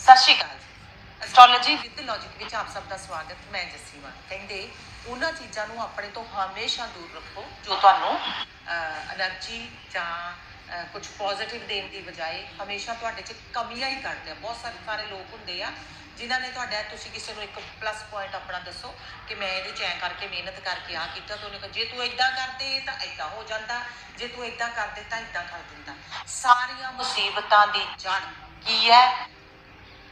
Sat Sri Akal astrology with logic ਵਿੱਚ ਆਪ ਸਭ ਦਾ ਸਵਾਗਤ, ਮੈਂ ਜਸੀਵਾ ਕਹਿੰਦੇ, ਉਹਨਾਂ ਚੀਜ਼ਾਂ ਨੂੰ ਆਪਣੇ ਤੋਂ ਹਮੇਸ਼ਾ ਦੂਰ ਰੱਖੋ, ਜੋ ਤੁਹਾਨੂੰ એનર્ਜੀ ਜਾਂ ਕੁਝ ਪੋਜ਼ਿਟਿਵ ਦੇਣ ਦੀ ਬਜਾਏ ਹਮੇਸ਼ਾ ਤੁਹਾਡੇ 'ਚ ਕਮੀਆਂ ਹੀ ਕਰਦੇ ਆ। ਬਹੁਤ ਸਾਰੇ ਲੋਕ ਹੁੰਦੇ ਆ, ਜਿਨ੍ਹਾਂ ਨੇ ਤੁਹਾਡਾ, ਤੁਸੀਂ ਕਿਸੇ ਨੂੰ ਇੱਕ ਪਲੱਸ ਪੁਆਇੰਟ ਆਪਣਾ ਦੱਸੋ ਕਿ ਮੈਂ ਇਹਦੇ ਚ ਐ ਕਰਕੇ ਮਿਹਨਤ ਕਰਕੇ ਆ ਕੀਤਾ ਤਾਂ ਉਹਨੇ ਜੇ ਤੂੰ ਇਦਾਂ ਕਰਦੇ ਤਾਂ ਇਦਾਂ ਹੋ ਜਾਂਦਾ, ਜੇ ਤੂੰ ਇਦਾਂ ਕਰਦੇ ਤਾਂ ਇਦਾਂ ਕਰ ਦਿੰਦਾ। ਸਾਰੀਆਂ ਮੁਸੀਬਤਾਂ ਦੀ ਜੜ ਕੀ ਹੈ?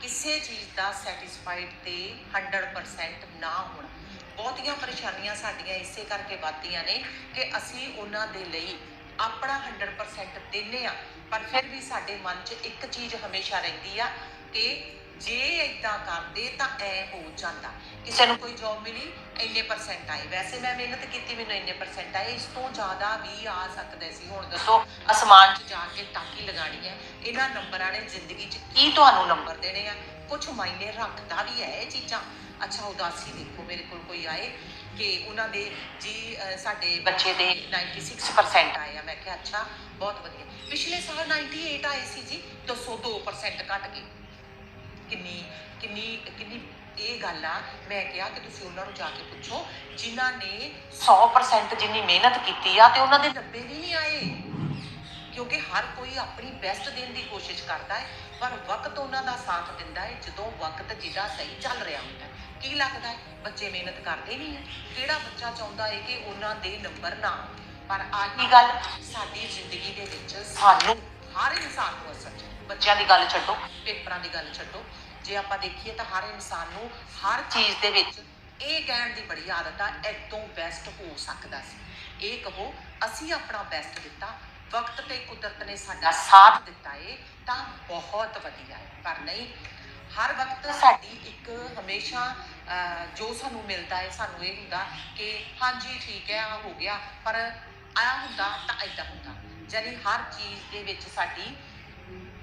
ਕਿਸੇ ਚੀਜ਼ ਦਾ ਸੈਟੀਸਫਾਈਡ ਤੇ 100% ਨਾ ਹੋਣਾ। ਬਹੁਤੀਆਂ ਪਰੇਸ਼ਾਨੀਆਂ ਸਾਡੀਆਂ ਇਸੇ ਕਰਕੇ ਵੱਧਦੀਆਂ ਨੇ ਕਿ ਅਸੀਂ ਉਹਨਾਂ ਦੇ ਲਈ ਆਪਣਾ 100% ਦਿੰਨੇ ਆ। ਪਰ ਫਿਰ ਵੀ ਸਾਡੇ ਮਨ 'ਚ ਇੱਕ ਚੀਜ਼ ਹਮੇਸ਼ਾ ਰਹਿੰਦੀ ਆ ਕਿ ਜੇ ਇਦਾਂ ਕਰਦੇ ਤਾਂ ਐ ਹੋ ਜਾਂਦਾ। ਕਿਸੇ ਨੂੰ ਕੋਈ ਜੌਬ ਮਿਲੀ, ਇੰਨੇ ਪਰਸੈਂਟ ਆਏ। ਵੈਸੇ ਮੈਂ ਮਿਹਨਤ ਕੀਤੀ, ਮੈਨੂੰ ਇੰਨੇ ਪਰਸੈਂਟ ਆਏ। ਇਸ ਤੋਂ ਜ਼ਿਆਦਾ ਵੀ ਆ ਸਕਦੇ ਸੀ। ਹੁਣ ਦੱਸੋ, ਅਸਮਾਨ 'ਚ ਜਾ ਕੇ ਟਾਕੀ ਲਗਾਣੀ ਹੈ। ਇਹਨਾਂ ਨੰਬਰਾਂ ਨੇ ਜ਼ਿੰਦਗੀ 'ਚ ਕੀ ਤੁਹਾਨੂੰ ਨੰਬਰ ਦੇਣੇ ਆ? ਕੁਝ ਮਾਇਨੇ ਰੱਖਦਾ ਵੀ ਹੈ ਇਹ ਚੀਜ਼ਾਂ। ਅੱਛਾ, ਉਦਾਸੀ ਦੇਖੋ, ਮੇਰੇ ਕੋਲ ਕੋਈ ਆਏ ਕਿ ਉਹਨਾਂ ਦੇ ਜੀ ਸਾਡੇ ਬੱਚੇ ਦੇ 96% ਆਏ ਆ। ਮੈਂ ਕਿਹਾ, ਅੱਛਾ, ਬਹੁਤ ਵਧੀਆ। ਪਿਛਲੇ ਸਾਲ 98 ਆਏ ਸੀ ਜੀ। ਦੱਸੋ 2% ਘਟ ਗਏ। ਕਿੰਨੀ ਕਿੰਨੀ ਕਿੰਨੀ ਇਹ ਗੱਲ ਆ, ਮੈਂ ਕਿਹਾ ਕਿ ਤੁਸੀਂ ਉਹਨਾਂ ਨੂੰ ਜਾ ਕੇ ਪੁੱਛੋ, ਜਿਨ੍ਹਾਂ ਨੇ 100% ਜਿੰਨੀ ਮਿਹਨਤ ਕੀਤੀ ਆ ਤੇ ਉਹਨਾਂ ਦੇ 90 ਵੀ ਨਹੀਂ ਆਏ। ਕਿਉਂਕਿ ਹਰ ਕੋਈ ਆਪਣੀ ਬੈਸਟ ਦੇਣ ਦੀ ਕੋਸ਼ਿਸ਼ ਕਰਦਾ ਹੈ, ਪਰ ਵਕਤ ਉਹਨਾਂ ਦਾ ਸਾਥ ਦਿੰਦਾ ਹੈ, ਜਦੋਂ ਵਕਤ ਜਿਹਦਾ ਸਹੀ ਚੱਲ ਰਿਹਾ ਹੁੰਦਾ ਹੈ। ਕੀ ਲੱਗਦਾ ਹੈ, ਬੱਚੇ ਮਿਹਨਤ ਕਰਦੇ ਨਹੀਂ ਹੈ? ਕਿਹੜਾ ਬੱਚਾ ਚਾਹੁੰਦਾ ਹੈ ਕਿ ਉਹਨਾਂ ਦੇ ਨੰਬਰ ਨਾ ਪਰ ਆਹੀ ਗੱਲ ਸਾਡੀ ਜ਼ਿੰਦਗੀ ਦੇ ਵਿੱਚ ਸਾਨੂੰ ਹਰ ਇਨਸਾਨ ਨੂੰ ਅਸਰ 'ਚ ਬੱਚਿਆਂ ਦੀ ਗੱਲ ਛੱਡੋ, ਪੇਪਰਾਂ ਦੀ ਗੱਲ ਛੱਡੋ। ਜੇ ਆਪਾਂ ਦੇਖੀਏ ਤਾਂ ਹਰ ਇਨਸਾਨ ਨੂੰ ਹਰ ਚੀਜ਼ ਦੇ ਵਿੱਚ ਇਹ ਕਹਿਣ ਦੀ ਬੜੀ ਆਦਤ ਆ ਇਦੋਂ ਬੈਸਟ ਹੋ ਸਕਦਾ ਸੀ। ਇਹ ਕਹੋ, ਅਸੀਂ ਆਪਣਾ ਬੈਸਟ ਦਿੱਤਾ, ਵਕਤ ਤੇ ਕੁਦਰਤ ਨੇ ਸਾਡਾ ਸਾਥ ਦਿੱਤਾ ਏ, ਤਾਂ ਬਹੁਤ ਵਧੀਆ ਹੈ ਪਰ ਨਹੀਂ, ਹਰ ਵਕਤ ਸਾਡੀ ਇੱਕ ਹਮੇਸ਼ਾ ਜੋ ਸਾਨੂੰ ਮਿਲਦਾ ਹੈ ਸਾਨੂੰ ਇਹ ਹੁੰਦਾ ਕਿ ਹਾਂਜੀ, ਠੀਕ ਹੈ, ਆ ਹੋ ਗਿਆ, ਪਰ ਆਇਆ ਹੁੰਦਾ ਤਾਂ ਏਦਾਂ ਹੁੰਦਾ। ਯਾਨੀ ਹਰ ਚੀਜ਼ ਦੇ ਵਿੱਚ ਸਾਡੀ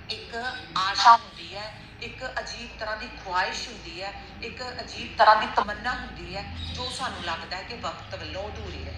ਇੱਕ ਆਸ਼ਾ ਹੁੰਦੀ ਹੈ, ਇੱਕ ਅਜੀਬ ਤਰ੍ਹਾਂ ਦੀ ਖੁਆਇਸ਼ ਹੁੰਦੀ ਹੈ, ਇੱਕ ਅਜੀਬ ਤਰ੍ਹਾਂ ਦੀ ਤਮੰਨਾ ਹੁੰਦੀ ਹੈ, ਜੋ ਸਾਨੂੰ ਲੱਗਦਾ ਹੈ ਕਿ ਵਕਤ ਵੱਲੋਂ ਅਧੂਰੀ ਹੈ।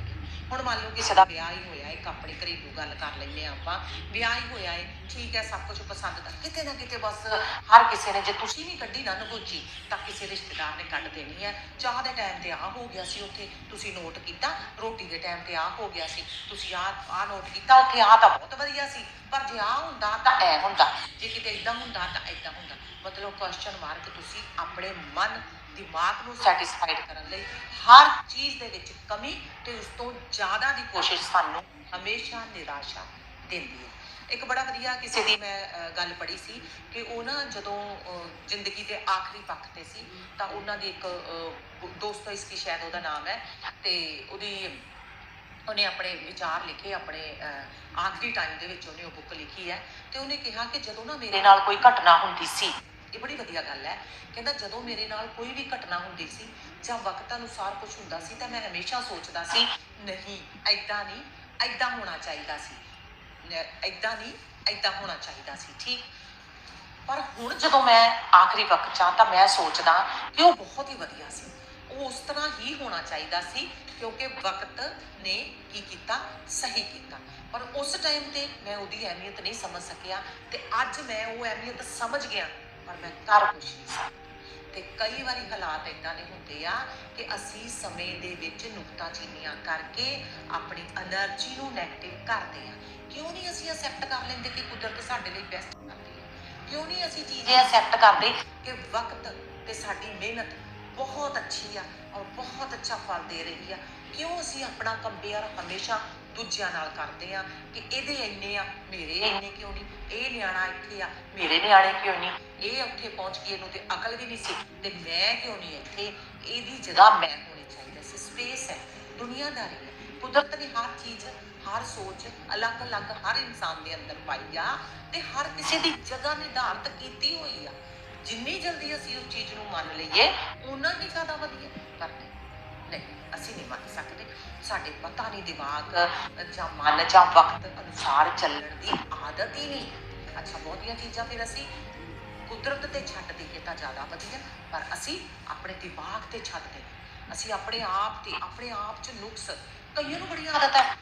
ਹੁਣ ਮੰਨ ਲਓ ਕਿਸੇ ਦਾ ਵਿਆਹ ਹੀ ਹੋਇਆ, ਇੱਕ ਆਪਣੀ ਘਰੇਲੂ ਗੱਲ ਕਰ ਲੈਂਦੇ ਹਾਂ ਆਪਾਂ, ਵਿਆਹ ਹੀ ਹੋਇਆ ਹੈ ਠੀਕ ਹੈ, ਸਭ ਕੁਝ ਪਸੰਦ ਦਾ ਕਿਤੇ ਨਾ ਕਿਤੇ ਬਸ ਹਰ ਕਿਸੇ ਨੇ ਜੇ ਤੁਸੀਂ ਵੀ ਕੱਢੀ ਨਾ ਨਗੋਚੀ, ਤਾਂ ਕਿਸੇ ਰਿਸ਼ਤੇਦਾਰ ਨੇ ਕੱਢ ਦੇਣੀ ਹੈ। ਚਾਹ ਦੇ ਟਾਈਮ ਤੇ ਆਹ ਹੋ ਗਿਆ ਸੀ ਉੱਥੇ, ਤੁਸੀਂ ਨੋਟ ਕੀਤਾ, ਰੋਟੀ ਦੇ ਟਾਈਮ ਤੇ ਆਹ ਹੋ ਗਿਆ ਸੀ, ਤੁਸੀਂ ਆਹ ਆਹ ਨੋਟ ਕੀਤਾ, ਉੱਥੇ ਆਹ ਤਾਂ ਬਹੁਤ ਵਧੀਆ ਸੀ, ਪਰ ਜੇ ਆਹ ਹੁੰਦਾ, ਤਾਂ ਐ ਹੁੰਦਾ, ਜੇ ਕਿਤੇ ਇਦਾਂ ਹੁੰਦਾ, ਤਾਂ ਇਦਾਂ ਹੁੰਦਾ। ਮਤਲਬ ਕੁਐਸਚਨ ਮਾਰਕ ਤੁਸੀਂ ਆਪਣੇ ਮਨ ਦਿਮਾਗ ਨੂੰ ਸੈਟੀਸਫਾਈਡ ਕਰਨ ਲਈ ਹਰ ਚੀਜ਼ ਦੇ ਵਿੱਚ ਕਮੀ ਤੇ ਉਸ ਤੋਂ ਜ਼ਿਆਦਾ ਦੀ ਕੋਸ਼ਿਸ਼ ਸਾਨੂੰ ਹਮੇਸ਼ਾ ਨਿਰਾਸ਼ਾ ਦਿੰਦੀ ਹੈ। ਇੱਕ ਬੜਾ ਵਧੀਆ ਕਿਸੇ ਦੀ ਮੈਂ ਗੱਲ ਪੜ੍ਹੀ ਸੀ ਕਿ ਉਹ ਨਾ ਜਦੋਂ ਜ਼ਿੰਦਗੀ ਦੇ ਆਖਰੀ ਪੱਖ ਤੇ ਸੀ ਤਾਂ ਉਹਨਾਂ ਦੀ ਇੱਕ ਅਹ, ਦੋਸਤੋਇਸਕੀ ਸ਼ਾਇਦ ਉਹਦਾ ਨਾਮ ਹੈ ਤੇ ਉਹਦੀ ਉਹਨੇ ਆਪਣੇ ਵਿਚਾਰ ਲਿਖੇ ਆਪਣੇ ਆਖਰੀ ਟਾਈਮ ਦੇ ਵਿੱਚ ਉਹਨੇ ਉਹ ਬੁੱਕ ਲਿਖੀ ਹੈ ਤੇ ਉਹਨੇ ਕਿਹਾ ਕਿ ਜਦੋਂ ਨਾ ਮੇਰੇ ਨਾਲ ਕੋਈ ਘਟਨਾ ਹੁੰਦੀ ਸੀ ਇਹ ਬੜੀ ਵਧੀਆ ਗੱਲ ਹੈ। ਕਹਿੰਦਾ ਜਦੋਂ ਮੇਰੇ ਨਾਲ ਕੋਈ ਵੀ ਘਟਨਾ ਹੁੰਦੀ ਸੀ ਜਾਂ ਵਕਤ ਅਨੁਸਾਰ ਕੁਝ ਹੁੰਦਾ ਸੀ ਤਾਂ ਮੈਂ ਹਮੇਸ਼ਾ ਸੋਚਦਾ ਸੀ, ਨਹੀਂ ਐਦਾਂ ਨਹੀਂ ਐਦਾਂ ਹੋਣਾ ਚਾਹੀਦਾ ਸੀ। ਐਦਾਂ ਨਹੀਂ ਐਦਾਂ ਹੋਣਾ ਚਾਹੀਦਾ ਸੀ, ਠੀਕ? ਪਰ ਹੁਣ ਜਦੋਂ ਮੈਂ ਆਖਰੀ ਵਕਤ ਚਾਹ ਤਾਂ ਮੈਂ ਸੋਚਦਾ ਕਿ ਉਹ ਬਹੁਤ ਹੀ ਵਧੀਆ ਸੀ। ਉਹ ਉਸ ਤਰ੍ਹਾਂ ਹੀ ਹੋਣਾ ਚਾਹੀਦਾ ਸੀ ਕਿਉਂਕਿ ਵਕਤ ਨੇ ਕੀ ਕੀਤਾ? ਸਹੀ ਕੀਤਾ। ਪਰ ਉਸ ਟਾਈਮ ਤੇ ਮੈਂ ਉਹਦੀ ਅਹਿਮੀਅਤ ਨਹੀਂ ਸਮਝ ਸਕਿਆ ਤੇ ਅੱਜ ਮੈਂ ਉਹ ਅਹਿਮੀਅਤ ਸਮਝ ਗਿਆ। ਪਰ ਮੈਂ ਕਰ ਕੁਛ ਨਹੀਂ ਸਕਦੀ। ਤੇ ਕਈ ਵਾਰੀ ਹਾਲਾਤ ਇਦਾਂ ਦੇ ਹੁੰਦੇ ਆ ਕਿ ਅਸੀਂ ਸਮੇਂ ਦੇ ਵਿੱਚ ਨੁਕਤਾਚੀਨੀਆਂ ਕਰਕੇ ਆਪਣੀ એનર્ਜੀ ਨੂੰ 네ਗੇਟਿਵ ਕਰਦੇ ਆ। ਕਿਉਂ ਨਹੀਂ ਅਸੀਂ ਅਸੈਪਟ ਕਰ ਲੈਂਦੇ ਕਿ ਕੁਦਰਤ ਸਾਡੇ ਲਈ ਬੈਸਟ ਕਰਦੀ ਹੈ ਕਿਉਂ ਨਹੀਂ ਅਸੀਂ ਚੀਜ਼ਾਂ ਅਸੈਪਟ ਕਰਦੇ ਕਿ ਵਕਤ ਤੇ ਸਾਡੀ ਮਿਹਨਤ ਬਹੁਤ ਅੱਛੀ ਆ ਔਰ ਬਹੁਤ ਅੱਛਾ ਫਲ ਦੇ ਰਹੀ ਆ? ਕਿਉਂ ਅਸੀਂ ਆਪਣਾ ਕੰਪੇਅਰ ਹਮੇਸ਼ਾ ਦੂਜਿਆਂ ਨਾਲ ਕਰਦੇ ਆ ਕਿ ਇਹਦੇ ਇੰਨੇ ਆ ਮੇਰੇ ਇੰਨੇ ਕਿਉਂ ਨਹੀਂ? ਇਹ ਨਿਆਣਾ ਇੱਥੇ ਆ ਮੇਰੇ ਨਿਆਣੇ ਕਿਉਂ ਨਹੀਂ? ਇਹ ਉੱਥੇ ਪਹੁੰਚ ਗਈ ਇਹਨੂੰ ਤੇ ਅਕਲ ਵੀ ਨਹੀਂ ਸੀ। ਤੇ ਮੈਂ ਕਿਉਂ ਨਹੀਂ ਇੱਥੇ? ਇਹਦੀ ਜਗ੍ਹਾ ਮੈਂ ਹੋਣੀ ਚਾਹੀਦੀ ਸੀ। ਸਪੇਸ ਹੈ ਦੁਨੀਆਦਾਰੀ ਹੈ। ਕੁਦਰਤ ਨੇ ਹਰ ਚੀਜ਼ ਹਰ ਸੋਚ ਅਲੱਗ-ਅਲੱਗ ਹਰ ਇਨਸਾਨ ਦੇ ਅੰਦਰ ਪਾਈ ਆ ਤੇ ਹਰ ਕਿਸੇ ਦੀ ਜਗ੍ਹਾ ਨਿਰਧਾਰਤ ਕੀਤੀ ਹੋਈ ਆ। ਜਿੰਨੀ ਜਲਦੀ ਅਸੀਂ ਉਸ ਚੀਜ਼ ਨੂੰ ਮੰਨ ਲਈਏ ਉਨਾ ਹੀ ਜ਼ਿਆਦਾ ਵਧੀਆ। ਪਰ ਨਹੀਂ, ਅਸੀਂ ਨਹੀਂ ਮੰਨ ਸਕਦੇ। ਸਾਡੇ ਪਤਾ ਨਹੀਂ ਦਿਮਾਗ, ਜਾਂ ਮਨ, ਜਾਂ ਵਕਤ ਅਨੁਸਾਰ ਚੱਲਣ ਦੀ ਆਦਤ ਹੀ ਨਹੀਂ। ਅੱਛਾ ਬਹੁਤੀਆਂ ਚੀਜ਼ਾਂ ਫਿਰ ਅਸੀਂ ਕੁਦਰਤ ਤੇ ਛੱਡ ਦਈਏ ਤਾਂ ਜ਼ਿਆਦਾ ਵਧੀਆ, ਪਰ ਅਸੀਂ ਆਪਣੇ ਦਿਮਾਗ ਤੇ ਛੱਡ ਦੇ। ਅਸੀਂ ਆਪਣੇ ਆਪ ਤੇ, ਆਪਣੇ ਆਪ 'ਚ ਨੁਕਸ, ਕਈਆਂ ਨੂੰ ਬੜੀ ਆਦਤ ਹੈ।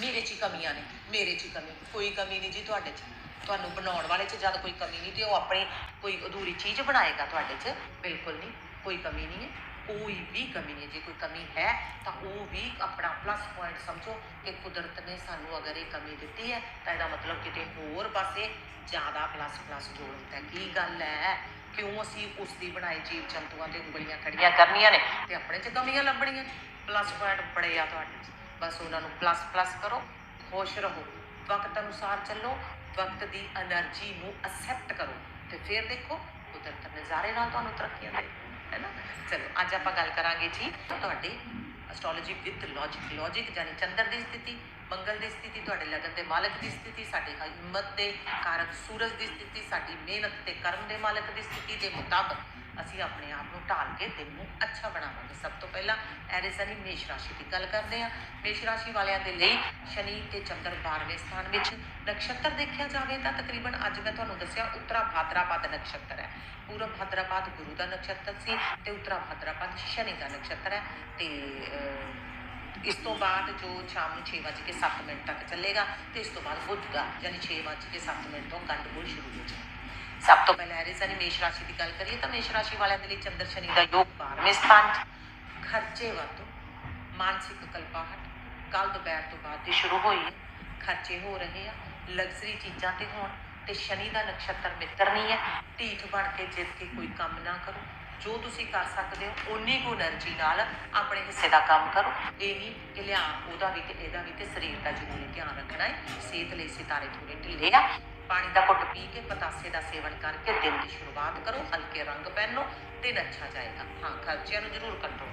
ਮੇਰੇ 'ਚ ਹੀ ਕਮੀਆਂ ਨੇ, ਮੇਰੇ 'ਚ ਹੀ ਕਮੀ ਕੋਈ ਕਮੀ ਨਹੀਂ ਜੀ ਤੁਹਾਡੇ 'ਚ। ਤੁਹਾਨੂੰ ਬਣਾਉਣ ਵਾਲੇ 'ਚ ਜਦ ਕੋਈ ਕਮੀ ਨਹੀਂ ਤੇ ਉਹ ਆਪਣੀ ਕੋਈ ਅਧੂਰੀ ਚੀਜ਼ ਬਣਾਏਗਾ ਤੁਹਾਡੇ 'ਚ, ਬਿਲਕੁਲ ਨਹੀਂ, ਕੋਈ ਕਮੀ ਨਹੀਂ ਹੈ। ਕੋਈ ਵੀ ਕਮੀ नहीं ਜੇ ਕੋਈ ਕਮੀ ਹੈ ਤਾਂ ਉਹ ਵੀ ਆਪਣਾ ਪਲੱਸ ਪੁਆਇੰਟ ਸਮਝੋ ਕਿ ਕੁਦਰਤ ਨੇ ਸਾਨੂੰ ਅਗਰ ਇਹ ਕਮੀ ਦਿੱਤੀ ਹੈ ਤਾਂ ਇਹਦਾ ਮਤਲਬ ਕਿਤੇ ਹੋਰ ਪਾਸੇ ਜ਼ਿਆਦਾ ਪਲੱਸ ਪਲੱਸ ਜੋੜ ਦਿੱਤਾ। ਕੀ ਗੱਲ ਹੈ? ਕਿਉਂ ਅਸੀਂ ਉਸ ਦੀ ਬਣਾਈ ਜੀਵ ਜੰਤੂਆਂ ਤੇ ਉਂਗਲੀਆਂ ਖੜੀਆਂ ਕਰਨੀਆਂ ਨੇ ਤੇ ਆਪਣੇ ਚ ਕਮੀਆਂ ਲੱਭਣੀਆਂ ਪਲੱਸ ਪੁਆਇੰਟ ਬੜੇ ਆ ਤੁਹਾਡੇ ਬਸ ਉਹਨਾਂ ਨੂੰ ਪਲੱਸ ਪਲੱਸ ਕਰੋ, ਖੁਸ਼ ਰਹੋ। ਵਕਤ ਅਨੁਸਾਰ ਚੱਲੋ, ਵਕਤ ਦੀ એનર્ਜੀ ਨੂੰ ਅਕਸੈਪਟ ਕਰੋ ਤੇ ਫਿਰ ਦੇਖੋ ਕੁਦਰਤ ਨਜ਼ਾਰੇ ਨਾਲ ਤੁਹਾਨੂੰ ਤਰੱਕੀਆਂ ਦੇ ਹੈ ਨਾ? ਚਲੋ, ਅੱਜ ਆਪਾਂ ਗੱਲ ਕਰਾਂਗੇ ਜੀ ਤੁਹਾਡੇ ਐਸਟ੍ਰੋਲੋਜੀ ਵਿਦ ਲੌਜੀਕ ਲੌਜੀਕ ਯਾਨੀ ਚੰਦਰ ਦੀ ਸਥਿਤੀ, ਮੰਗਲ ਦੀ ਸਥਿਤੀ, ਤੁਹਾਡੇ ਲਗਨ ਦੇ ਮਾਲਕ ਦੀ ਸਥਿਤੀ, ਸਾਡੀ ਹਿੰਮਤ ਦੇ ਕਾਰਕ ਸੂਰਜ ਦੀ ਸਥਿਤੀ, ਸਾਡੀ ਮਿਹਨਤ ਤੇ ਕਰਮ ਦੇ ਮਾਲਕ ਦੀ ਸਥਿਤੀ ਦੇ ਮੁਤਾਬਕ ਅਸੀਂ ਆਪਣੇ ਆਪ ਨੂੰ ਢਾਲ ਕੇ ਦਿਨ ਨੂੰ ਅੱਛਾ ਬਣਾਵਾਂਗੇ। ਸਭ ਤੋਂ ਪਹਿਲਾਂ ਐਰਿਸ ਯਾਨੀ ਮੇਸ਼ ਰਾਸ਼ੀ ਦੀ ਗੱਲ ਕਰਦੇ ਹਾਂ। ਮੇਸ਼ ਰਾਸ਼ੀ ਵਾਲਿਆਂ ਦੇ ਲਈ ਸ਼ਨੀ ਤੇ ਚੰਦਰ 12ਵੇਂ ਸਥਾਨ ਵਿੱਚ ਨਕਸ਼ਤਰ ਦੇਖਿਆ ਜਾਵੇ ਤਾਂ ਤਕਰੀਬਨ ਅੱਜ ਮੈਂ ਤੁਹਾਨੂੰ ਦੱਸਿਆ ਉੱਤਰਾ ਭਾਦਰਾਪਦ ਨਕਸ਼ਤਰ ਹੈ। ਪੂਰਬ ਭਾਦਰਾਪਦ ਗੁਰੂ ਦਾ ਨਕਸ਼ਤਰ ਸੀ ਤੇ ਉੱਤਰਾ ਭਾਦਰਾਪਦ ਸ਼ਨੀ ਦਾ ਨਕਸ਼ਤਰ ਹੈ ਤੇ ਇਸ ਤੋਂ ਬਾਅਦ ਜੋ ਸ਼ਾਮ ਨੂੰ 6:07 ਮਿੰਟ ਤੱਕ ਚੱਲੇਗਾ ਤੇ ਇਸ ਤੋਂ ਬਾਅਦ ਬੁੱਧ ਦਾ, ਯਾਨੀ 6:07 ਮਿੰਟ ਤੋਂ ਗੰਡਗੋਲ ਸ਼ੁਰੂ ਹੋ ਜਾਏਗਾ। ਸਭ ਤੋਂ ਪਹਿਲਾਂ ਐਰੀਸ ਅਤੇ ਮੇਸ਼ ਰਾਸ਼ੀ ਦੀ ਗੱਲ ਕਰੀਏ ਤਾਂ ਮੇਸ਼ ਰਾਸ਼ੀ ਵਾਲਿਆਂ ਦੇ ਲਈ ਚੰਦਰ ਸ਼ਨੀ ਦਾ ਯੋਗ 12ਵੇਂ ਸਥਾਨ 'ਚ ਖਰਚੇ ਵਾਧੂ, ਮਾਨਸਿਕ ਕਲਪਾਹਟ ਕੱਲ ਦੁਪਹਿਰ ਤੋਂ ਬਾਅਦ ਦੀ ਸ਼ੁਰੂ ਹੋਈ ਖਰਚੇ ਹੋ ਰਹੇ ਆ ਲਗਜ਼ਰੀ ਚੀਜ਼ਾਂ ਤੇ ਹੋਣ ਤੇ ਸ਼ਨੀ ਦਾ ਨਕਸ਼ਤਰ ਮਿੱਤਰ ਨਹੀਂ ਹੈ। ਢੀਠ ਬਣ ਕੇ ਜਿੱਦ ਕੇ ਕੋਈ ਕੰਮ ਨਾ ਕਰੋ। ਜੋ ਤੁਸੀਂ ਕਰ ਸਕਦੇ ਹੋ, ਓਨੀ ਕੁ એનર્ਜੀ ਨਾਲ ਆਪਣੇ ਹਿੱਸੇ ਦਾ ਕੰਮ ਕਰੋ। ਇਹ ਵੀ ਕਿ ਲਿਆ, ਉਹਦਾ ਵੀ ਤੇ ਇਹਦਾ ਵੀ ਤੇ ਸਰੀਰ ਦਾ ਜ਼ਰੂਰੀ ਧਿਆਨ ਰੱਖਣਾ ਹੈ। ਸਿਹਤ ਲਈ ਸਿਤਾਰੇ ਥੋੜੇ ਢਿੱਲੇ ਆ। ਪਾਣੀ ਦਾ ਘੁੱਟ ਪੀ ਕੇ ਪਤਾਸੇ ਦਾ ਸੇਵਨ ਕਰਕੇ ਦਿਨ ਦੀ ਸ਼ੁਰੂਆਤ ਕਰੋ, ਹਲਕੇ ਰੰਗ ਪਹਿਨੋ ਦਿਨ ਅੱਛਾ ਜਾਏਗਾ। ਹਾਂ, ਖਰਚਿਆਂ ਨੂੰ ਜ਼ਰੂਰ ਕੰਟਰੋਲ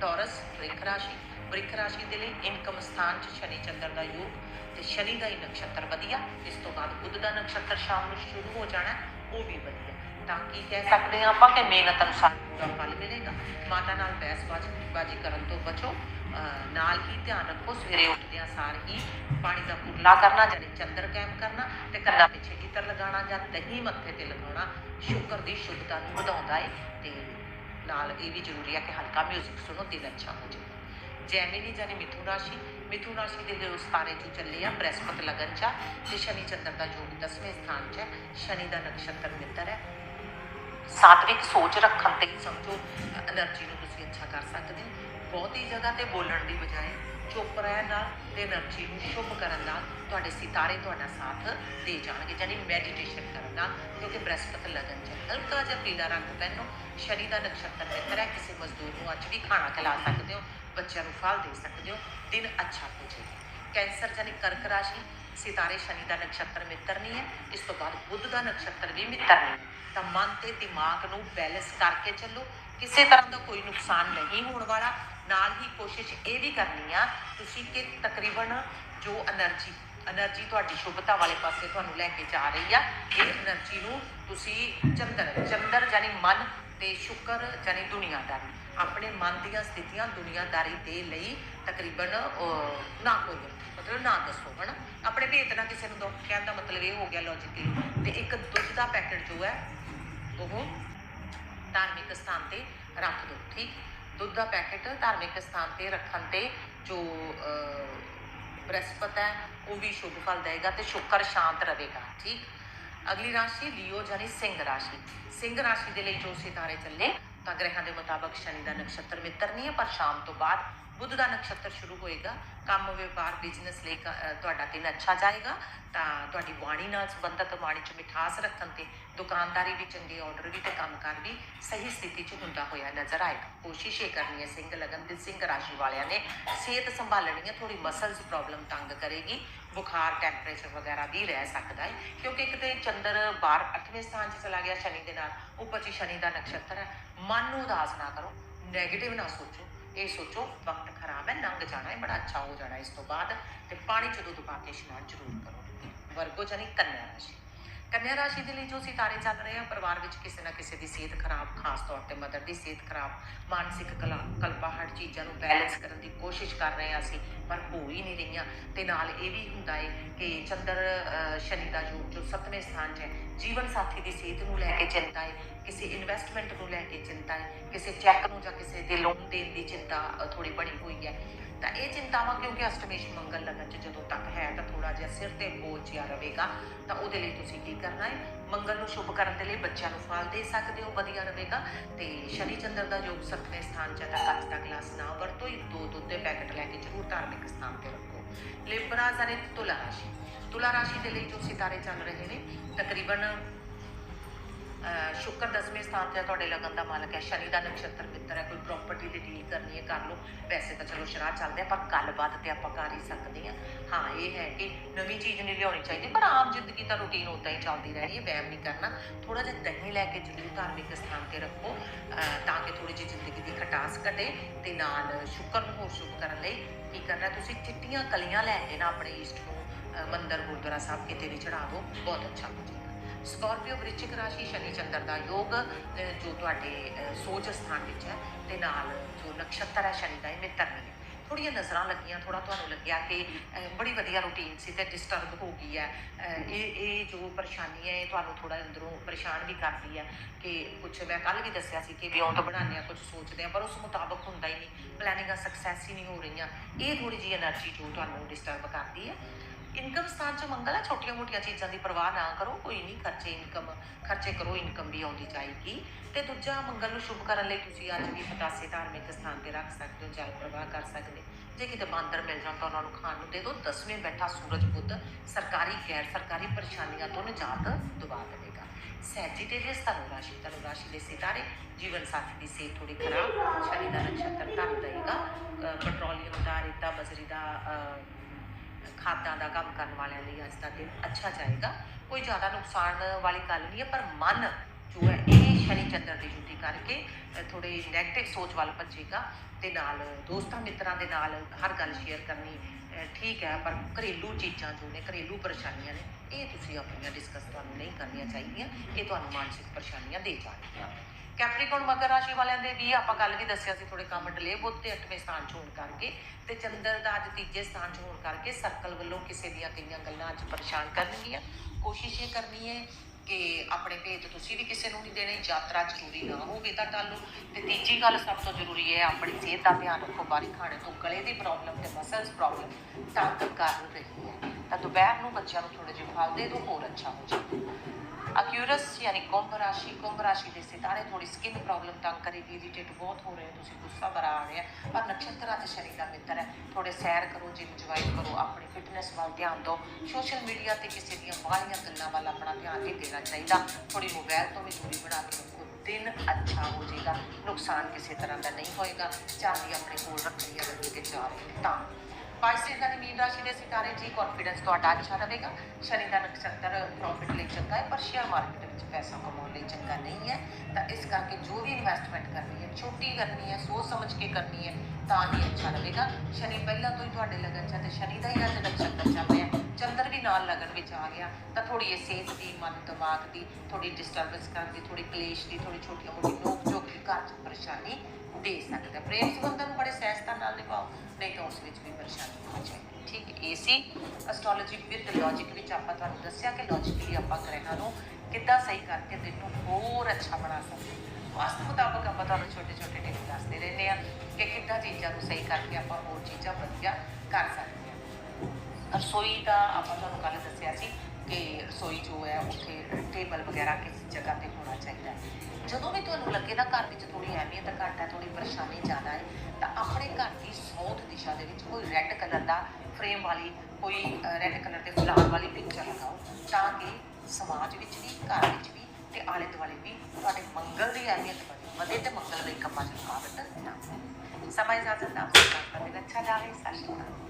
ਟੌਰਸ ਵ੍ਰਿਖ ਰਾਸ਼ੀ। ਵ੍ਰਿਖ ਰਾਸ਼ੀ ਦੇ ਲਈ ਇਨਕਮ ਸਥਾਨ 'ਚ ਸ਼ਨੀ ਚੰਦਰ ਦਾ ਯੋਗ ਤੇ ਸ਼ਨੀ ਦਾ ਹੀ ਨਕਸ਼ਤਰ ਵਧੀਆ। ਇਸ ਤੋਂ ਬਾਅਦ ਬੁੱਧ ਦਾ ਨਕਸ਼ਤਰ ਸ਼ਾਮ ਨੂੰ ਸ਼ੁਰੂ ਹੋ ਜਾਣਾ, ਉਹ ਵੀ ਵਧੀਆ। ਤਾਂ ਕੀ ਕਹਿ ਸਕਦੇ ਹਾਂ ਆਪਾਂ ਕਿ ਮਿਹਨਤ ਅਨੁਸਾਰ ਪੂਰਾ ਫਲ ਮਿਲੇਗਾ। ਮਾਤਾ ਨਾਲ ਬਹਿਸਬਾਜ਼ੀ ਬਾਜੀ ਕਰਨ ਤੋਂ ਬਚੋ। ਨਾਲ ਹੀ ਧਿਆਨ ਰੱਖੋ, ਸਵੇਰੇ ਉੱਠਦਿਆਂ ਸਾਰ ਹੀ ਪਾਣੀ ਦਾ ਕੁਰਲਾ ਕਰਨਾ ਜਾਨੀ ਚੰਦਰ ਕੈਮ ਕਰਨਾ ਤੇ ਕੰਨਾਂ ਪਿੱਛੇ ਇਤਰ ਲਗਾਉਣਾ ਜਾਂ ਦਹੀਂ ਮੱਥੇ ਤੇ ਲਗਾਉਣਾ ਸ਼ੁਕਰ ਦੀ ਸ਼ੁੱਧਤਾ ਨੂੰ ਵਧਾਉਂਦਾ ਹੈ ਤੇ ਨਾਲ ਇਹ ਵੀ ਜ਼ਰੂਰੀ ਹੈ ਕਿ ਹਲਕਾ 뮤직 ਸੁਣੋ, ਦਿਲ ਅੱਛਾ ਹੋ ਜਾਏ ਜੈਮਿਨੀ ਜਾਨੀ ਮਿਥੁਨ ਰਾਸ਼ੀ। ਮਿਥੁਨ ਰਾਸ਼ੀ ਦੇ ਜੋ ਸਤਾਰੇ ਜੋ ਚੱਲੇ ਆ ਬ੍ਰਹਸਪਤ ਲਗਨ ਚ ਆ ਤੇ ਸ਼ਨੀ ਚੰਦਰ ਦਾ ਜੋਗ 10ਵੇਂ ਸਥਾਨ 'ਚ ਹੈ ਸ਼ਨੀ ਦਾ ਨਕਸ਼ਤਰ ਮਿੱਤਰ ਹੈ ਸਾਤਵਿਕ ਸੋਚ ਰੱਖਣ ਤੇ ਸਮਝੋ એનર્ਜੀ ਨੂੰ ਤੁਸੀਂ ਅੱਛਾ ਕਰ ਸਕਦੇ ਹੋ। ਬਹੁਤੀ ਜਗ੍ਹਾ ਤੇ ਬੋਲਣ ਦੀ ਬਜਾਏ ਚੁੱਪ ਰਹਿਣ ਨਾਲ ਤੇ એનર્ਜੀ ਨੂੰ ਸ਼ੁਭ ਕਰਨ ਨਾਲ ਤੁਹਾਡੇ ਸਿਤਾਰੇ ਤੁਹਾਡਾ ਸਾਥ ਦੇ ਜਾਣਗੇ, ਯਾਨੀ ਮੈਡੀਟੇਸ਼ਨ ਕਰਨ ਨਾਲ, ਕਿਉਂਕਿ ਬ੍ਰਹਿਸਪਤ ਲਗਨ ਚ ਹਲਕਾ ਜਿਹਾ ਪੀਲਾ ਰੰਗ ਪਹਿਨੋ। ਸ਼ਨੀ ਦਾ ਨਕਸ਼ਤਰ ਬਿਹਤਰ ਹੈ, ਕਿਸੇ ਮਜ਼ਦੂਰ ਨੂੰ ਅੱਜ ਵੀ ਖਾਣਾ ਖਿਲਾ ਸਕਦੇ ਹੋ, ਬੱਚਿਆਂ ਨੂੰ ਫਲ ਦੇ ਸਕਦੇ ਹੋ, ਦਿਨ ਅੱਛਾ ਹੋ ਜਾਏਗਾ ਕੈਂਸਰ ਯਾਨੀ ਕਰਕ ਰਾਸ਼ੀ ਸਿਤਾਰੇ ਸ਼ਨੀ ਦਾ ਨਕਸ਼ਤਰ ਮਿੱਤਰ ਨਹੀਂ ਹੈ, ਇਸ ਤੋਂ ਬਾਅਦ ਬੁੱਧ ਦਾ ਨਕਸ਼ਤਰ ਵੀ ਮਿੱਤਰ ਨਹੀਂ ਤਾਂ ਮਨ ਤੇ ਦਿਮਾਗ ਨੂੰ ਬੈਲੈਂਸ ਕਰਕੇ ਚੱਲੋ। ਕਿਸੇ ਤਰ੍ਹਾਂ ਦਾ ਕੋਈ ਨੁਕਸਾਨ ਨਹੀਂ ਹੋਣ ਵਾਲਾ। ਨਾਲ ਹੀ ਕੋਸ਼ਿਸ਼ ਇਹ ਵੀ ਕਰਨੀ ਆ, ਤੁਸੀਂ ਕਿ ਤਕਰੀਬਨ ਜੋ એનર્ਜੀ એનર્ਜੀ ਤੁਹਾਡੀ ਸ਼ੁਭਤਾ ਵਾਲੇ ਪਾਸੇ ਤੁਹਾਨੂੰ ਲੈ ਕੇ ਜਾ ਰਹੀ ਆ, ਇਹ એનર્ਜੀ ਨੂੰ ਤੁਸੀਂ ਚੰਦਰ ਚੰਦਰ ਯਾਨੀ ਮਨ ਤੇ ਸ਼ੁਕਰ ਯਾਨੀ ਦੁਨੀਆਦਾਰੀ, ਆਪਣੇ ਮਨ ਦੀਆਂ ਸਥਿਤੀਆਂ ਦੁਨੀਆਦਾਰੀ ਦੇ ਲਈ ਤਕਰੀਬਨ ਨਾ ਕੋਈ ਮਤਲਬ ਨਾ ਦੱਸੋ, ਹਨਾ? ਆਪਣੇ ਭੇਤ ਨਾਲ ਕਿਸੇ ਨੂੰ ਦੁੱਖ ਕਹਿਣ ਦਾ ਮਤਲਬ ਇਹ ਹੋ ਗਿਆ ਲੌਜੀਕਲੀ ਤੇ ਇੱਕ ਦੁੱਧ ਦਾ ਪੈਕੇਟ ਜੋ ਹੈ, ਉਹ ਧਾਰਮਿਕ ਸਥਾਨ ਤੇ ਰੱਖ ਦਿਓ, ਠੀਕ? ਦੁੱਧ ਦਾ ਪੈਕੇਟ ਧਾਰਮਿਕ ਸਥਾਨ ਤੇ ਰੱਖਣ ਤੇ ਜੋ ਬ੍ਰਹਸਪਤ ਹੈ, ਉਹ ਵੀ ਸ਼ੁਭ ਫਲ ਦੇਗਾ ਤੇ ਸ਼ੁਕਰ ਸ਼ਾਂਤ ਰਹੇਗਾ, ਠੀਕ? ਅਗਲੀ ਰਾਸ਼ੀ ਲਿਓ ਜਾਨੀ ਸਿੰਘ ਰਾਸ਼ੀ। ਸਿੰਘ ਰਾਸ਼ੀ ਦੇ ਲਈ ਜੋ ਸਿਤਾਰੇ ਚੱਲੇ, ਤਾਂ ਗ੍ਰਹਿਾਂ ਦੇ ਮੁਤਾਬਕ ਸ਼ਨੀ ਦਾ ਨਕਸ਼ਤਰ ਮਿੱਤਰ ਨਹੀਂ ਹੈ, ਪਰ ਸ਼ਾਮ ਤੋਂ ਬਾਅਦ ਬੁੱਧ ਦਾ ਨਕਸ਼ਤਰ ਸ਼ੁਰੂ ਹੋਏਗਾ। ਕੰਮ ਵਪਾਰ ਬਿਜ਼ਨਸ ਲਈ ਕ- ਤੁਹਾਡਾ ਦਿਨ ਅੱਛਾ ਜਾਏਗਾ। ਤਾਂ ਤੁਹਾਡੀ ਬਾਣੀ ਨਾਲ ਸੰਬੰਧਤ ਬਾਣੀ 'ਚ ਮਿਠਾਸ ਰੱਖਣ ਤੇ ਦੁਕਾਨਦਾਰੀ ਵੀ ਚੰਗੇ ਆਰਡਰ ਵੀ ਤੇ ਕੰਮਕਾਰ ਵੀ ਸਹੀ ਸਥਿਤੀ 'ਚ ਹੁੰਦਾ ਹੋਇਆ ਨਜ਼ਰ ਆਏਗਾ। ਕੋਸ਼ਿਸ਼ ਇਹ ਕਰਨੀ ਹੈ, ਸਿੰਘ ਲਗਨ ਤੇ ਸਿੰਘ ਰਾਸ਼ੀ ਵਾਲਿਆਂ ਨੇ ਸਿਹਤ ਸੰਭਾਲਣੀ ਹੈ ਥੋੜੀ ਮਸਲਸ ਪ੍ਰੋਬਲਮ ਤੰਗ ਕਰੇਗੀ। ਬੁਖਾਰ ਟੈਂਪਰੇਚਰ ਵਗੈਰਾ ਵੀ ਰਹਿ ਸਕਦਾ ਹੈ। ਕਿਉਂਕਿ ਇੱਕ ਤੇ ਚੰਦਰ ਬਾਹਰ 8ਵੇਂ ਸਥਾਨ 'ਚ ਚਲਾ ਗਿਆ ਸ਼ਨੀ ਦੇ ਨਾਲ ਉੱਪਰ 'ਚ ਸ਼ਨੀ ਦਾ ਨਕਸ਼ਤਰ ਹੈ। ਮਨ ਨੂੰ ਉਦਾਸ ਨਾ ਕਰੋ ਨੈਗੇਟਿਵ ਨਾ ਸੋਚੋ। ਇਹ ਸੋਚੋ ਵਕਤ ਖਰਾਬ ਹੈ ਲੰਘ ਜਾਣਾ ਹੈ, ਬੜਾ ਅੱਛਾ ਹੋ ਜਾਣਾ ਇਸ ਤੋਂ ਬਾਅਦ ਤੇ ਪਾਣੀ ਚ ਦੁੱਧ ਪਾ ਕੇ ਇਸ਼ਨਾਨ ਜ਼ਰੂਰ ਕਰੋ। ਵਰਗੋ ਜਾਨੀ ਕੰਨਿਆ ਰਾਸ਼ੀ। ਕੰਨਿਆ ਰਾਸ਼ੀ ਦੇ ਲਈ ਜੋ ਸਿਤਾਰੇ ਚੱਲ ਰਹੇ ਆ, ਪਰਿਵਾਰ ਵਿੱਚ ਕਿਸੇ ਨਾ ਕਿਸੇ ਦੀ ਸਿਹਤ ਖਰਾਬ, ਖਾਸ ਤੌਰ ਤੇ ਮਦਰ ਦੀ ਸਿਹਤ ਖਰਾਬ, ਮਾਨਸਿਕ ਕਲਪਾਹਟ ਚੀਜ਼ਾਂ ਨੂੰ ਬੈਲੈਂਸ ਕਰਨ ਦੀ ਕੋਸ਼ਿਸ਼ ਕਰ ਰਹੇ ਆ ਅਸੀਂ, ਪਰ ਹੋ ਹੀ ਨਹੀਂ ਰਹੀਆਂ। ਤੇ ਨਾਲ ਇਹ ਵੀ ਹੁੰਦਾ ਹੈ ਕਿ ਚੰਦਰ ਸ਼ਨੀ ਦਾ ਯੋਗ ਜੋ 7ਵੇਂ ਸਥਾਨ 'ਚ ਹੈ, ਜੀਵਨ ਸਾਥੀ ਦੀ ਸਿਹਤ ਨੂੰ ਲੈ ਕੇ ਚਿੰਤਾ ਹੈ ਕਿਸੇ ਇਨਵੈਸਟਮੈਂਟ ਨੂੰ ਲੈ ਕੇ ਚਿੰਤਾ ਹੈ ਕਿਸੇ ਚੈੱਕ ਨੂੰ ਜਾਂ ਕਿਸੇ ਦੇ ਲੋਨ ਦੇਣ ਦੀ ਚਿੰਤਾ ਥੋੜੀ ਬਣੀ ਹੋਈ ਹੈ। ਤਾਂ ਇਹ ਚਿੰਤਾਵਾਂ ਕਿਉਂਕਿ ਅਸ਼ਟਮੇਸ਼ ਮੰਗਲ ਲਗਨ ਚ ਜਦੋਂ ਤੱਕ ਹੈ ਤਾਂ ਥੋੜਾ ਜਿਹਾ ਸਿਰ ਤੇ ਬੋਝ ਜਿਹਾ ਰਹੇਗਾ, ਤਾਂ ਉਹਦੇ ਲਈ ਤੁਸੀਂ ਕੀ ਕਰਨਾ ਹੈ? ਮੰਗਲ ਨੂੰ ਸ਼ੁਭ ਕਰਨ ਦੇ ਲਈ ਬੱਚਿਆਂ ਨੂੰ ਫਲ ਦੇ ਸਕਦੇ ਹੋ, ਵਧੀਆ ਰਹੇਗਾ। ਤੇ ਸ਼ਨੀ ਚੰਦਰ ਦਾ ਯੋਗ ਸੱਤਵੇਂ ਸਥਾਨ 'ਚ ਤਾਂ ਕੱਚ ਦਾ ਗਲਾਸ ਨਾ ਵਰਤੋ, ਇੱਕ ਦੋ ਦੁੱਧ ਦੇ ਪੈਕਟ ਲੈ ਕੇ ਜ਼ਰੂਰ ਧਾਰਮਿਕ ਸਥਾਨ ਤੇ ਰੱਖੋ। ਲਿਬਰਾ ਜ਼ਰੇ ਤੁਲਾ ਰਾਸ਼ੀ। ਤੁਲਾ ਰਾਸ਼ੀ ਦੇ ਲਈ ਜੋ ਸਿਤਾਰੇ ਚੱਲ ਰਹੇ ਨੇ, ਤਕਰੀਬਨ ਸ਼ੁਕਰ ਦਸਵੇਂ ਸਥਾਨ ਤੇ ਤੁਹਾਡੇ ਲਗਨ ਦਾ ਮਾਲਕ ਹੈ। ਸ਼ਨੀ ਦਾ ਨਕਸ਼ਤਰ ਮਿੱਤਰ ਹੈ, ਕੋਈ ਪ੍ਰਾਪਰਟੀ ਦੀ ਡੀਲ ਕਰਨੀ ਹੈ, ਕਰ ਲਓ। ਵੈਸੇ ਤਾਂ ਚਲੋ ਸ਼ਰਾਬ ਚੱਲਦੇ ਆ, ਪਰ ਗੱਲਬਾਤ ਤੇ ਆਪਾਂ ਕਰ ਹੀ ਸਕਦੇ ਹਾਂ। ਹਾਂ, ਇਹ ਹੈ ਕਿ ਨਵੀਂ ਚੀਜ਼ ਨਹੀਂ ਲਿਆਉਣੀ ਚਾਹੀਦੀ, ਪਰ ਆਮ ਜ਼ਿੰਦਗੀ ਤਾਂ ਰੂਟੀਨ ਉਦਾਂ ਹੀ ਚੱਲਦੀ ਰਹਿਣੀ ਹੈ, ਵਹਿਮ ਨਹੀਂ ਕਰਨਾ। ਥੋੜਾ ਜਿਹਾ ਦਹੀਂ ਲੈ ਕੇ ਜ਼ਰੂਰ ਧਾਰਮਿਕ ਸਥਾਨ ਤੇ ਰੱਖੋ ਤਾਂ ਕਿ ਥੋੜੀ ਜਿਹੀ ਜ਼ਿੰਦਗੀ ਦੀ ਖਟਾਸ ਘਟੇ ਤੇ ਨਾਲ ਸ਼ੁਕਰ ਨੂੰ ਹੋਰ ਸ਼ੁਭ ਕਰਨ ਲਈ ਕੀ ਕਰਨਾ, ਤੁਸੀਂ ਚਿੱਟੀਆਂ ਕਲੀਆਂ ਲੈ ਕੇ ਨਾ ਆਪਣੇ ਈਸਟ ਨੂੰ ਮੰਦਰ ਗੁਰਦੁਆਰਾ ਸਾਹਿਬ ਕਿਤੇ ਵੀ ਚੜਾ ਦਿਓ। ਬਹੁਤ ਅੱਛਾ ਹੋ ਜਾਏਗਾ ਸਕੋਰਪੀਓ ਵ੍ਰਿਚਿਕ ਰਾਸ਼ੀ ਸ਼ਨੀ ਚੰਦਰ ਦਾ ਯੋਗ ਜੋ ਤੁਹਾਡੇ ਸੋਚ ਸਥਾਨ ਵਿੱਚ ਹੈ, ਤੇ ਨਾਲ ਜੋ ਨਕਸ਼ਤਰ ਹੈ ਸ਼ਨੀ ਦਾ, ਇਹ ਮਿੱਤਰ ਨਹੀਂ ਹੈ। ਥੋੜੀਆਂ ਨਜ਼ਰਾਂ ਲੱਗੀਆਂ ਥੋੜਾ ਤੁਹਾਨੂੰ ਲੱਗਿਆ ਕਿ ਬੜੀ ਵਧੀਆ ਰੁਟੀਨ ਸੀ ਤੇ ਡਿਸਟਰਬ ਹੋ ਗਈ ਹੈ। ਇਹ ਇਹ ਜੋ ਪਰੇਸ਼ਾਨੀ ਹੈ, ਇਹ ਤੁਹਾਨੂੰ ਥੋੜਾ ਅੰਦਰੋਂ ਪਰੇਸ਼ਾਨ ਵੀ ਕਰਦੀ ਹੈ ਕਿ ਕੁਝ ਮੈਂ ਕੱਲ ਵੀ ਦੱਸਿਆ ਸੀ ਕਿ ਵਿਉਂਤ ਬਣਾਉਂਦੇ ਆ ਕੁਝ ਸੋਚਦੇ ਆ ਪਰ ਉਸ ਮੁਤਾਬਕ ਹੁੰਦਾ ਹੀ ਨਹੀਂ। ਪਲੈਨਿੰਗਾਂ ਸਕਸੈਸ ਹੀ ਨਹੀਂ ਹੋ ਰਹੀਆਂ। ਇਹ ਥੋੜੀ ਜੀ એનર્ਜੀ ਜੋ ਤੁਹਾਨੂੰ ਡਿਸਟਰਬ ਕਰਦੀ ਹੈ। ਇਨਕਮ ਸਥਾਨ 'ਚ ਮੰਗਲ ਆ, ਛੋਟੀਆਂ ਮੋਟੀਆਂ ਚੀਜ਼ਾਂ ਦੀ ਪਰਵਾਹ ਨਾ ਕਰੋ, ਕੋਈ ਨਹੀਂ, ਖਰਚੇ ਇਨਕਮ ਖਰਚੇ ਕਰੋ ਇਨਕਮ ਵੀ ਆਉਂਦੀ ਜਾਏਗੀ। ਤੇ ਦੂਜਾ ਮੰਗਲ ਨੂੰ ਸ਼ੁਭ ਕਰਨ ਲਈ ਤੁਸੀਂ ਅੱਜ ਵੀ ਪਤਾਸੇ ਧਾਰਮਿਕ ਸਥਾਨ ਤੇ ਰੱਖ ਸਕਦੇ ਹੋ ਜਲ ਪ੍ਰਵਾਹ ਕਰ ਸਕਦੇ। ਜੇ ਕਿਤੇ ਬਾਂਦਰ ਮਿਲ ਜਾਣ ਤਾਂ ਉਹਨਾਂ ਨੂੰ ਖਾਣ ਨੂੰ ਦੇ ਦਿਓ, ਦਸਵੇਂ ਬੈਠਾ ਸੂਰਜ ਬੁੱਧ, ਸਰਕਾਰੀ ਗੈਰ ਸਰਕਾਰੀ ਪਰੇਸ਼ਾਨੀਆਂ ਤੋਂ ਨਿਜਾਤ ਦਿਵਾ ਦੇਵੇਗਾ। ਸੈਜੀਟੇਰੀਅਸ ਧਨੁ ਰਾਸ਼ੀ ਧਨੁ ਰਾਸ਼ੀ ਦੇ ਸਿਤਾਰੇ, ਜੀਵਨ ਸਾਥੀ ਦੀ ਸਿਹਤ ਥੋੜੀ ਖਰਾਬ, ਸ਼ਨੀ ਦਾ ਨਕਸ਼ਤਰ ਧਨ ਦੇਗਾ ਪੈਟਰੋਲੀਅਮ ਦਾ, ਰੇਤਾ, ਬਜਰੀ ਦਾ ਖਾਦਾਂ ਦਾ ਕੰਮ ਕਰਨ ਵਾਲਿਆਂ ਲਈ ਅੱਜ ਦਾ ਦਿਨ ਅੱਛਾ ਜਾਏਗਾ। ਕੋਈ ਜ਼ਿਆਦਾ ਨੁਕਸਾਨ ਵਾਲੀ ਗੱਲ ਨਹੀਂ ਹੈ ਪਰ ਮਨ ਜੋ ਹੈ ਇਹ ਸ਼ਨੀ ਚੰਦਰ ਦੀ ਜੁਤੀ ਕਰਕੇ ਅ, ਥੋੜੇ ਨੈਗੇਟਿਵ ਸੋਚ ਵੱਲ ਭੱਜੇਗਾ ਤੇ ਨਾਲ ਦੋਸਤਾਂ ਮਿੱਤਰਾਂ ਦੇ ਨਾਲ ਹਰ ਗੱਲ ਸ਼ੇਅਰ ਕਰਨੀ ਠੀਕ ਹੈ ਪਰ ਘਰੇਲੂ ਚੀਜ਼ਾਂ ਜੋ ਨੇ ਘਰੇਲੂ ਪਰੇਸ਼ਾਨੀਆਂ ਨੇ ਇਹ ਤੁਸੀਂ ਆਪਣੀਆਂ ਡਿਸਕਸ ਤੁਹਾਨੂੰ ਨਹੀਂ ਕਰਨੀਆਂ ਚਾਹੀਦੀਆਂ ਇਹ ਤੁਹਾਨੂੰ ਮਾਨਸਿਕ ਪਰੇਸ਼ਾਨੀਆਂ ਦੇ ਜਾਣਗੀਆਂ। ਕੈਪਰੀਕੌਨ ਮਕਰ ਰਾਸ਼ੀ ਵਾਲਿਆਂ ਦੇ ਵੀ ਆਪਾਂ ਕੱਲ ਵੀ ਦੱਸਿਆ ਸੀ ਥੋੜੇ ਕੰਮ ਡਿਲੇ ਬੁੱਧ ਤੇ 8ਵੇਂ ਸਥਾਨ 'ਚ ਹੋਣ ਕਰਕੇ ਤੇ ਚੰਦਰ ਦਾ ਅੱਜ ਤੀਜੇ ਸਥਾਨ 'ਚ ਹੋਣ ਕਰਕੇ ਸਰਕਲ ਵੱਲੋਂ ਕਿਸੇ ਦੀਆਂ ਕਈਆਂ ਗੱਲਾਂ ਅੱਜ ਪਰੇਸ਼ਾਨ ਕਰਨਗੀਆਂ ਕੋਸ਼ਿਸ਼ ਇਹ ਕਰਨੀ ਹੈ ਕਿ ਆਪਣੇ ਭੇਤ ਤੁਸੀਂ ਵੀ ਕਿਸੇ ਨੂੰ ਨਹੀਂ ਦੇਣੇ, ਯਾਤਰਾ ਜ਼ਰੂਰੀ ਨਾ ਹੋਵੇ ਤਾਂ ਟਾਲੋ ਤੇ ਤੀਜੀ ਗੱਲ ਸਭ ਤੋਂ ਜ਼ਰੂਰੀ ਹੈ, ਆਪਣੀ ਸਿਹਤ ਦਾ ਧਿਆਨ ਰੱਖੋ ਬਾਰੀ ਖਾਣੇ ਤੋਂ ਗਲੇ ਦੀ ਪ੍ਰੋਬਲਮ ਤੇ ਮਸਲਸ ਪ੍ਰੋਬਲਮ ਤੰਗ ਕਰ ਰਹੀ ਹੈ। ਤਾਂ ਦੁਪਹਿਰ ਨੂੰ ਬੱਚਿਆਂ ਨੂੰ ਥੋੜੇ ਜਿਹੇ ਫਲ ਦੇ ਦਿਓ, ਹੋਰ ਅੱਛਾ ਹੋ ਜਾਵੇ ਅਕਿਊਰਸ ਯਾਨੀ ਕੁੰਭ ਰਾਸ਼ੀ ਕੁੰਭ ਰਾਸ਼ੀ ਦੇ ਸਿਤਾਰੇ ਥੋੜੀ ਸਕਿਨ ਪ੍ਰੋਬਲਮ ਤੰਗ ਕਰੇਗੀ ਇਰੀਟੇਟ ਬਹੁਤ ਹੋ ਰਹੇ ਹੋ, ਤੁਸੀਂ ਗੁੱਸਾ ਬੜਾ ਆ ਰਿਹਾ ਪਰ ਨਕਸ਼ਤਰਾਂ ਤੇ ਸ਼ਨੀ ਦਾ ਮਿੱਤਰ ਹੈ ਥੋੜੇ ਸੈਰ ਕਰੋ ਜਿਮ ਜੁਆਇਨ ਕਰੋ, ਆਪਣੀ ਫਿਟਨੈਸ ਵੱਲ ਧਿਆਨ ਦਿਓ। ਸੋਸ਼ਲ ਮੀਡੀਆ ਤੇ ਕਿਸੇ ਦੀਆਂ ਬਾਹਲੀਆਂ ਗੱਲਾਂ ਵੱਲ ਆਪਣਾ ਧਿਆਨ ਨਹੀਂ ਦੇਣਾ ਚਾਹੀਦਾ। ਥੋੜੀ ਮੋਬਾਈਲ ਤੋਂ ਵੀ ਦੂਰੀ ਬਣਾ ਕੇ ਰੱਖੋ, ਦਿਨ ਅੱਛਾ ਹੋ ਜਾਏਗਾ, ਨੁਕਸਾਨ ਕਿਸੇ ਤਰ੍ਹਾਂ ਦਾ ਨਹੀਂ ਹੋਏਗਾ। ਚਾਂਦੀ ਆਪਣੇ ਕੋਲ ਰੱਖਣੀ ਹੈ ਲੱਗੀ ਤੇ ਜਾ ਤਾਂ। ਪਾਈਸੇ ਦਾ ਮੀਨ ਰਾਸ਼ੀ ਦੇ ਸਿਤਾਰੇ ਜੀ ਕੌਨਫੀਡੈਂਸ ਤੁਹਾਡਾ ਅੱਛਾ ਰਹੇਗਾ। ਸ਼ਨੀ ਦਾ ਨਕਸ਼ਤਰ ਪ੍ਰੋਫਿਟ ਲਈ ਚੰਗਾ ਹੈ, ਪਰ ਸ਼ੇਅਰ ਮਾਰਕੀਟ ਵਿੱਚ ਪੈਸਾ ਕਮਾਉਣ ਲਈ ਚੰਗਾ ਨਹੀਂ ਹੈ। ਤਾਂ ਇਸ ਕਰਕੇ ਜੋ ਵੀ ਇਨਵੈਸਟਮੈਂਟ ਕਰਨੀ ਹੈ, ਛੋਟੀ ਕਰਨੀ ਹੈ, ਸੋਚ ਸਮਝ ਕੇ ਕਰਨੀ ਹੈ, ਤਾਂ ਹੀ ਅੱਛਾ ਰਹੇਗਾ। ਸ਼ਨੀ ਪਹਿਲਾਂ ਤੋਂ ਹੀ ਤੁਹਾਡੇ ਲਗਨ ਚ ਹੈ ਤੇ ਸ਼ਨੀ ਦਾ ਹੀ ਅੱਜ ਨਕਸ਼ਤਰ ਚੱਲ ਰਿਹਾ ਚੰਦਰ ਵੀ ਨਾਲ ਲਗਨ ਵਿੱਚ ਆ ਗਿਆ। ਤਾਂ ਥੋੜੀ ਇਹ ਸਿਹਤ ਦੀ, ਮਨ ਦਿਮਾਗ ਦੀ ਥੋੜੀ ਡਿਸਟਰਬੈਂਸ ਕਰਨ ਦੀ ਥੋੜੀ ਕਲੇਸ਼ ਦੀ ਥੋੜੀ ਛੋਟੀਆਂ ਮੋਟੀ ਨੋਕ ਝੋਕ ਘਰ 'ਚ ਪਰੇਸ਼ਾਨੀ ਦੇ ਸਕਦਾ ਹੈ। ਪ੍ਰੇਮ ਸੰਬੰਧਾਂ ਨੂੰ ਬੜੇ ਸਹਿਜਤਾ ਨਾਲ ਨਿਭਾਓ, ਨਹੀਂ ਤਾਂ ਉਸ ਵਿੱਚ ਵੀ ਪਰੇਸ਼ਾਨੀ ਹੋ ਜਾਏਗੀ ਠੀਕ ਇਹ ਸੀ ਅਸਟ੍ਰੋਲੋਜੀ ਵਿਦ ਲੌਜੀਕ ਵਿੱਚ ਆਪਾਂ ਤੁਹਾਨੂੰ ਦੱਸਿਆ ਕਿ ਲੌਜੀਕਲੀ ਆਪਾਂ ਗ੍ਰਹਿਾਂ ਨੂੰ ਕਿੱਦਾਂ ਸਹੀ ਕਰਕੇ ਦਿਨ ਨੂੰ ਹੋਰ ਅੱਛਾ ਬਣਾ ਸਕਦੇ ਵਾਸਤੂ ਮੁਤਾਬਕ ਆਪਾਂ ਤੁਹਾਨੂੰ ਛੋਟੇ ਛੋਟੇ ਟਿਪ ਦੱਸਦੇ ਰਹਿੰਦੇ ਆ ਕਿ ਕਿੱਦਾਂ ਚੀਜ਼ਾਂ ਨੂੰ ਸਹੀ ਕਰਕੇ ਆਪਾਂ ਹੋਰ ਚੀਜ਼ਾਂ ਵਧੀਆ ਕਰ ਸਕਦੇ ਹਾਂ। ਰਸੋਈ ਦਾ ਆਪਾਂ ਤੁਹਾਨੂੰ ਕੱਲ ਦੱਸਿਆ ਸੀ ਕਿ ਰਸੋਈ ਜੋ ਹੈ, ਉੱਥੇ ਟੇਬਲ ਵਗੈਰਾ ਕਿਸ ਜਗ੍ਹਾ ਤੇ ਹੋਣਾ ਚਾਹੀਦਾ ਹੈ। ਜਦੋਂ ਵੀ ਤੁਹਾਨੂੰ ਲੱਗੇ ਨਾ ਘਰ ਵਿੱਚ ਥੋੜੀ ਅਹਿਮੀਅਤ ਘੱਟ ਹੈ ਥੋੜੀ ਪਰੇਸ਼ਾਨੀ ਜ਼ਿਆਦਾ ਹੈ, ਤਾਂ ਆਪਣੇ ਘਰ ਦੀ ਸਾਊਥ ਦਿਸ਼ਾ ਦੇ ਵਿੱਚ ਕੋਈ ਰੈੱਡ ਕਲਰ ਦਾ ਫਰੇਮ ਵਾਲੀ, ਕੋਈ ਰੈੱਡ ਕਲਰ ਦੇ ਫਲਾਰ ਵਾਲੀ ਪਿਕਚਰ ਲਗਾਓ, ਤਾਂ ਕਿ ਸਮਾਜ ਵਿੱਚ ਵੀ, ਘਰ ਵਿੱਚ ਵੀ ਤੇ ਆਲੇ ਦੁਆਲੇ ਵੀ ਤੁਹਾਡੇ ਮੰਗਲ ਦੀ ਅਹਿਮੀਅਤ ਵਧੇ ਵਧੇ ਤੇ ਮੰਗਲ ਦੇ ਕੰਮਾਂ 'ਚ ਰੁਕਾਵਟ ਨਾ ਆਵੇ ਸਮਾਂ ਇਜਾਜ਼ਤ ਦਾ ਕੰਮ ਕਰਨੇ ਅੱਛਾ ਜਾਵੇ, ਸਤਿ ਸ਼੍ਰੀ ਅਕਾਲ।